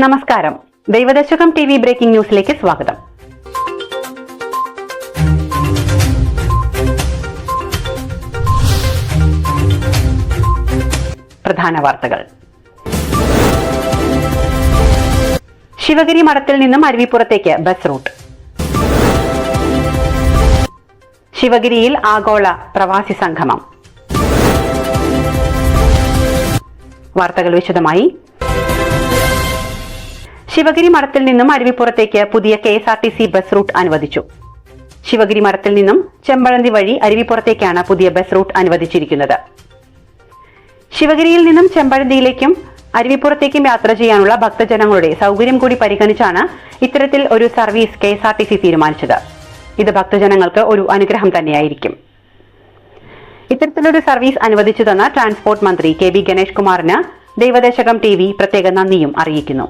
നമസ്കാരം. Daivadasakam T V breaking ന്യൂസിലേക്ക് സ്വാഗതം. പ്രധാന വാർത്തകൾ. ശിവഗിരി മഠത്തിൽ നിന്നും അരുവിപ്പുറത്തേക്ക് ബസ് റൂട്ട്. ശിവഗിരിയിൽ ആഗോള പ്രവാസി സംഗമം. വാർത്തകൾ വിശദമായി ശിവഗിരി മഠത്തിൽ നിന്നും അരുവിപ്പുറത്തേക്ക് പുതിയ K S R T C bus route അനുവദിച്ചു. ശിവഗിരി മഠത്തിൽ നിന്നും ചെമ്പഴന്തി വഴി അരുവിപ്പുറത്തേക്കാണ് പുതിയ ബസ് റൂട്ട് അനുവദിച്ചിരിക്കുന്നത്. ശിവഗിരിയിൽ നിന്നും ചെമ്പഴന്തിയിലേക്കും അരുവിപ്പുറത്തേക്കും യാത്ര ചെയ്യാനുള്ള ഭക്തജനങ്ങളുടെ സൗകര്യം കൂടി പരിഗണിച്ചാണ് ഇത്തരത്തിൽ ഒരു service K S R T C തീരുമാനിച്ചത്. ഇത് ഭക്തജനങ്ങൾക്ക് ഒരു അനുഗ്രഹം തന്നെയായിരിക്കും. ഇത്തരത്തിലൊരു സർവീസ് അനുവദിച്ചു തന്ന ട്രാൻസ്പോർട്ട് മന്ത്രി കെ വി ഗണേഷ് കുമാറിന് ദൈവദേശകം ടി വി പ്രത്യേക നന്ദിയും അറിയിക്കുന്നു.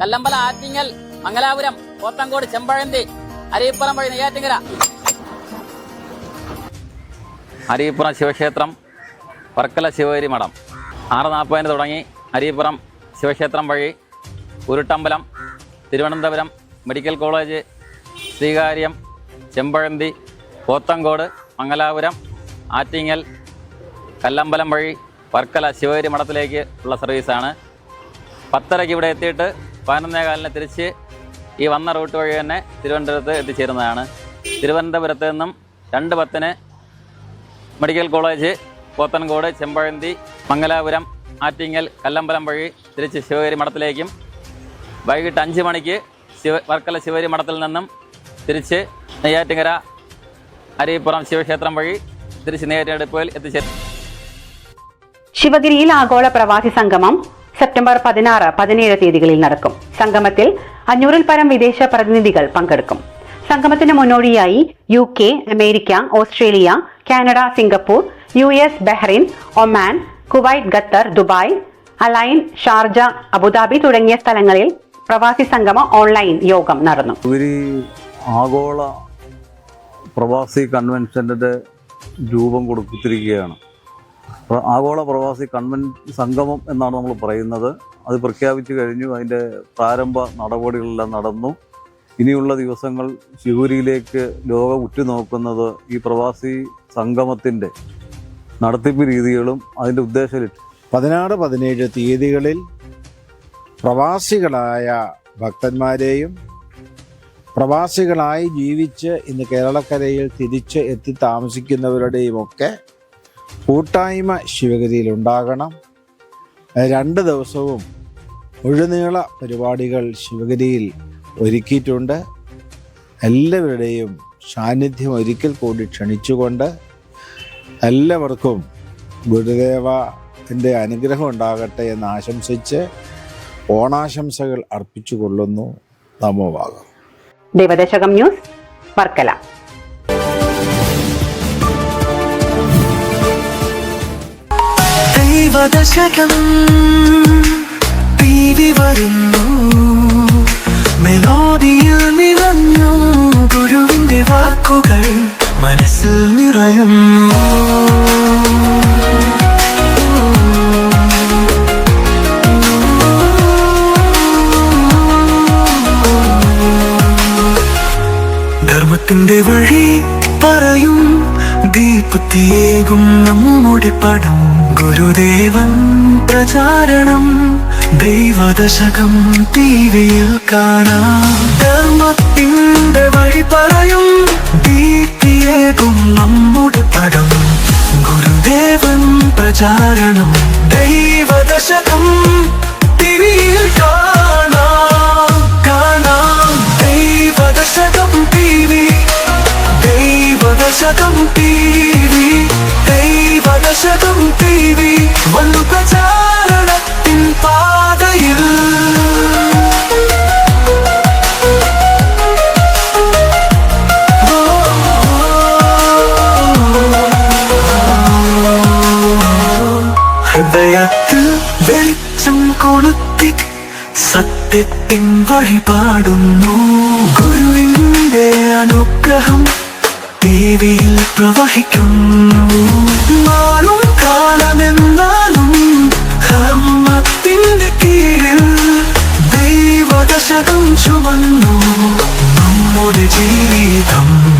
കല്ലമ്പല ആറ്റിങ്ങൽ മംഗലാപുരം പോത്തങ്കോട് ചെമ്പഴന്തി അരീപ്പുറം വഴി നെയ്യാറ്റിങ്കര. അരീപ്പുറം ശിവക്ഷേത്രം വർക്കല ശിവഗിരി മഠം. ആറ് നാൽപ്പതിന് തുടങ്ങി അരീപ്പുറം ശിവക്ഷേത്രം വഴി ഉരുട്ടമ്പലം തിരുവനന്തപുരം മെഡിക്കൽ കോളേജ് ശ്രീകാര്യം ചെമ്പഴന്തി പോത്തങ്കോട് മംഗലാപുരം ആറ്റിങ്ങൽ കല്ലമ്പലം വഴി വർക്കല ശിവഗിരി മഠത്തിലേക്ക് ഉള്ള സർവീസാണ് പത്തരയ്ക്ക് ഇവിടെ എത്തിയിട്ട് പതിനൊന്നേ കാലിന് തിരിച്ച് ഈ വന്ന റൂട്ട് വഴി തന്നെ തിരുവനന്തപുരത്ത് എത്തിച്ചേരുന്നതാണ്. തിരുവനന്തപുരത്ത് നിന്നും രണ്ട് പത്തിന് മെഡിക്കൽ കോളേജ് പോത്തൻകോട് ചെമ്പഴന്തി മംഗലാപുരം ആറ്റിങ്ങൽ കല്ലമ്പലം വഴി തിരിച്ച് ശിവഗിരി മഠത്തിലേക്കും. വൈകിട്ട് അഞ്ച് മണിക്ക് ശിവ വർക്കല ശിവഗിരി മഠത്തിൽ നിന്നും തിരിച്ച് നെയ്യാറ്റിങ്കര അരിപ്പുറം ശിവക്ഷേത്രം വഴി തിരിച്ച് നെയ്യാറ്റിനടുപ്പിൽ എത്തിച്ചേരും. ശിവഗിരിയിൽ ആഗോള പ്രവാസി സംഗമം സെപ്റ്റംബർ പതിനാറ് പതിനേഴ് തീയതികളിൽ നടക്കും. സംഗമത്തിൽ അഞ്ഞൂറിൽ പരം വിദേശ പ്രതിനിധികൾ പങ്കെടുക്കും. സംഗമത്തിന് മുന്നോടിയായി U K America Australia Canada Singapore U S Bahrain Oman Kuwait Qatar Dubai Al Ain Sharjah Abu Dhabi തുടങ്ങിയ സ്ഥലങ്ങളിൽ പ്രവാസി സംഗമ ഓൺലൈൻ യോഗം നടന്നു. ആഗോള പ്രവാസി കൺവെൻഷന്റെ രൂപം കൊടുത്തിരിക്കുകയാണ്. ആഗോള പ്രവാസി കൺവെൻ സംഗമം എന്നാണ് നമ്മൾ പറയുന്നത്. അത് പ്രഖ്യാപിച്ചു കഴിഞ്ഞു. അതിന്റെ പ്രാരംഭ നടപടികളെല്ലാം നടന്നു. ഇനിയുള്ള ദിവസങ്ങൾ ശിവരിയിലേക്ക് ലോകം ഉറ്റുനോക്കുന്നത് ഈ പ്രവാസി സംഗമത്തിന്റെ നടത്തിപ്പ് രീതികളും അതിന്റെ ഉദ്ദേശ പതിനാറ് പതിനേഴ് തീയതികളിൽ പ്രവാസികളായ ഭക്തന്മാരെയും പ്രവാസികളായി ജീവിച്ച് ഇന്ന് കേരളക്കരയിൽ തിരിച്ച് എത്തി താമസിക്കുന്നവരുടെയുമൊക്കെ കൂട്ടായ്മ ശിവഗതിയിൽ ഉണ്ടാകണം രണ്ട് ദിവസവും മുഴുനീള പരിപാടികൾ ശിവഗതിയിൽ ഒരുക്കിയിട്ടുണ്ട്. എല്ലാവരുടെയും സാന്നിധ്യം ഒരിക്കൽ കൂടി ക്ഷണിച്ചുകൊണ്ട് എല്ലാവർക്കും ഗുരുദേവന്റെ അനുഗ്രഹം ഉണ്ടാകട്ടെ എന്ന് ആശംസിച്ച് ഓണാശംസകൾ അർപ്പിച്ചു കൊള്ളുന്നു നമോഭാഗം ദേവദശകം ന്യൂസ് വർക്കല. ദൈവദശകം പീവി വരുന്നു. മെലോഡിയിൽ നിറഞ്ഞു ഗുരുവിന്റെ വാക്കുകൾ മനസ്സിൽ നിറയുന്നു. ധർമ്മത്തിന്റെ വഴി പറയും ദീപത്തിയേകും നമ്മുടെ പടം. ഗുരുദേവൻ പ്രചാരണം ദൈവദശകം ടിവിയിൽ കാണാം. ധർമ്മത്തിന്റെ വഴി പറയും ദീപ്തിയേകും നമ്മുടെ പടം ഗുരുദേവൻ പ്രചാരണം ദൈവദശകം ടിവിയിൽ കാണാം. ഹൃദയത്തിൽ വെളിച്ചം കൊളുത്തി സത്യത്തിൻ വഴിപാടുന്നു. ഗുരുവിന്റെ അനുഗ്രഹം ദേവിയിൽ പ്രവഹിക്കുന്നു. മാറും കാലമെന്നാലും ധർമ്മത്തിന്റെ കീഴിൽ ദൈവദശകം ചുമന്നു. നമ്മുടെ ജീവിതം